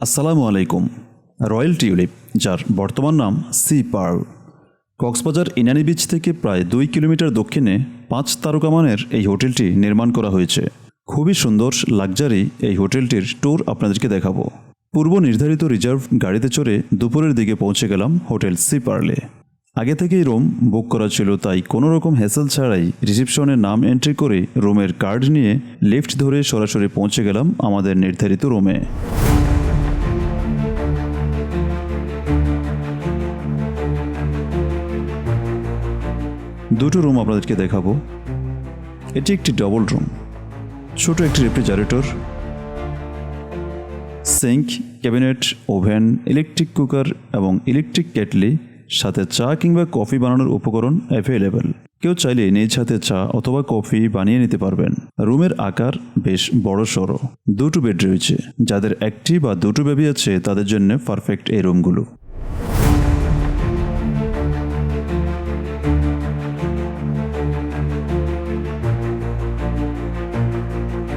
আসসালামু আলাইকুম। Royal tulip, যার বর্তমান নাম sea pearl. Cox's Bazar Inani beach থেকে প্রায় দুই কিলোমিটার দক্ষিণে পাঁচ তারকামানের এই হোটেলটি নির্মাণ করা হয়েছে। খুবই সুন্দর, লাক্সারি এই হোটেলটির ট্যুর আপনাদেরকে দেখাবো। পূর্ব নির্ধারিত রিজার্ভ গাড়িতে চড়ে দুপুরের দিকে পৌঁছে গেলাম হোটেল সি পার্লে। আগে থেকেই রুম বুক করা ছিল, তাই কোনো রকম হ্যাসেল ছাড়াই রিসেপশনে নাম এন্ট্রি করে রুমের কার্ড নিয়ে লিফট ধরে সরাসরি পৌঁছে গেলাম আমাদের নির্ধারিত রুমে। দুটো রুম আপনাদেরকে দেখাবো। এটি একটি ডবল রুম ছোট একটি refrigerator sink cabinet oven electric cooker এবং ইলেকট্রিক কেটলি সাথে চা কিংবা কফি বানানোর উপকরণ অ্যাভেলেবেল কেউ চাইলে নিজ হাতে চা অথবা কফি বানিয়ে নিতে পারবেন। রুমের আকার বেশ বড় সড়ো দুটো বেড রয়েছে। যাদের একটি বা দুটো বেবি আছে, তাদের জন্য পারফেক্ট এই রুমগুলো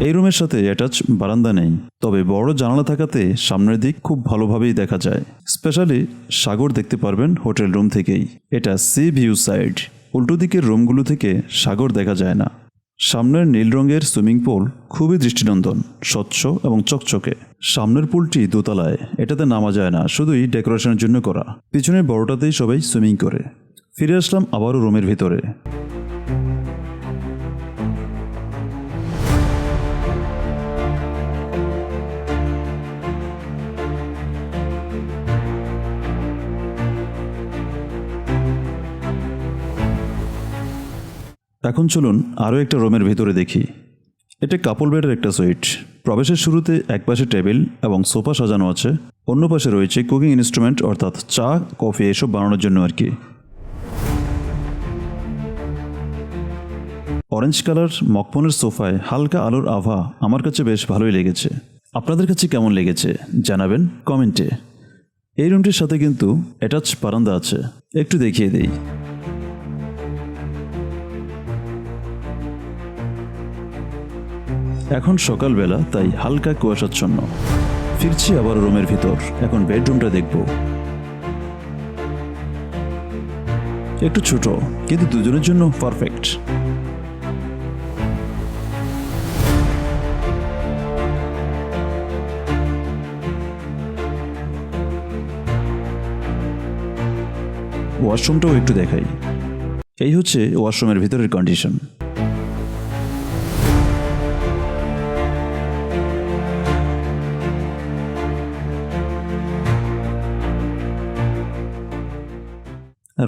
এই রুমের সাথে অ্যাটাচ বারান্দা নেই। তবে বড় জানালা থাকাতে সামনের দিক খুব ভালোভাবেই দেখা যায়। স্পেশালি সাগর দেখতে পারবেন হোটেল রুম থেকেই। এটা সি ভিউ সাইড উল্টো দিকের রুমগুলো থেকে সাগর দেখা যায় না। সামনের নীল রঙের সুইমিং পুল খুবই দৃষ্টিনন্দন, স্বচ্ছ এবং চকচকে। সামনের পুলটি দোতলায়। এটাতে নামা যায় না, শুধুই ডেকোরেশনের জন্য করা। পিছনের বড়টাতেই সবাই সুইমিং করে। ফিরে আসলাম আবারও রুমের ভিতরে। এখন চলুন আরও একটা রুমের ভিতরে দেখি। এটা কাপল বেডের একটা সুইট প্রবেশের শুরুতে এক পাশে টেবিল এবং সোফা সাজানো আছে। অন্য পাশে রয়েছে কুকিং ইনস্ট্রুমেন্ট অর্থাৎ চা কফি এসব বানানোর জন্য আর কি। অরেঞ্জ কালার মকমনের সোফায় হালকা আলোর আভা আমার কাছে বেশ ভালোই লেগেছে। আপনাদের কাছে কেমন লেগেছে জানাবেন কমেন্টে। এই রুমটির সাথে কিন্তু অ্যাটাচ বারান্দা আছে। একটু দেখিয়ে দেই। এখন সকালবেলা, তাই হালকা কুয়াশাচ্ছন্ন ফিরছি আবার রুমের ভিতর। এখন বেডরুমটা দেখব। একটু ছোট, কিন্তু দুজনের জন্য পারফেক্ট ওয়াশরুমটাও একটু দেখাই। এই হচ্ছে ওয়াশরুমের ভিতরের কন্ডিশন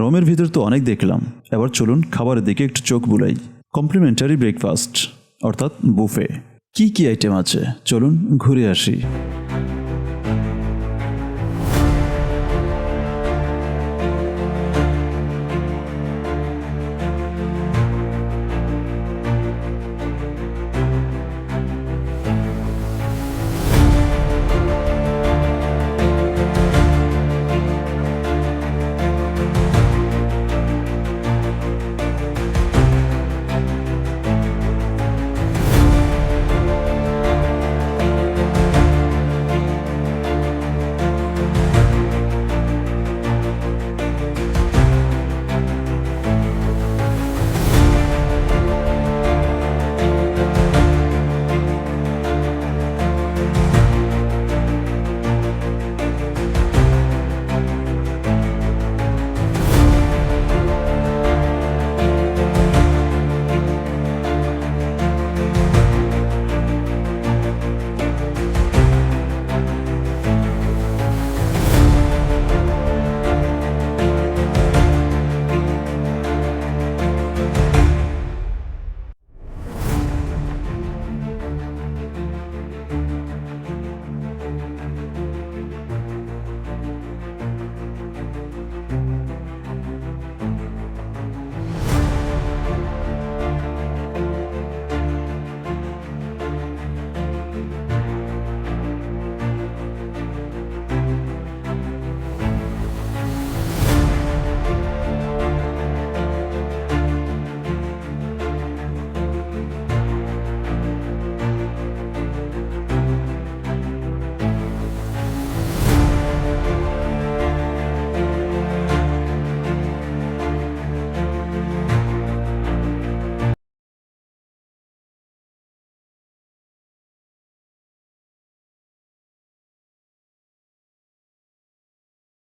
রোমের ভিতর তো অনেক দেখলাম। এবার চলুন খাবারের দিকে একটু চোখ বুলাই। কমপ্লিমেন্টারি ব্রেকফাস্ট, অর্থাৎ বুফে। কি কি আইটেম আছে? চলুন ঘুরে আসি।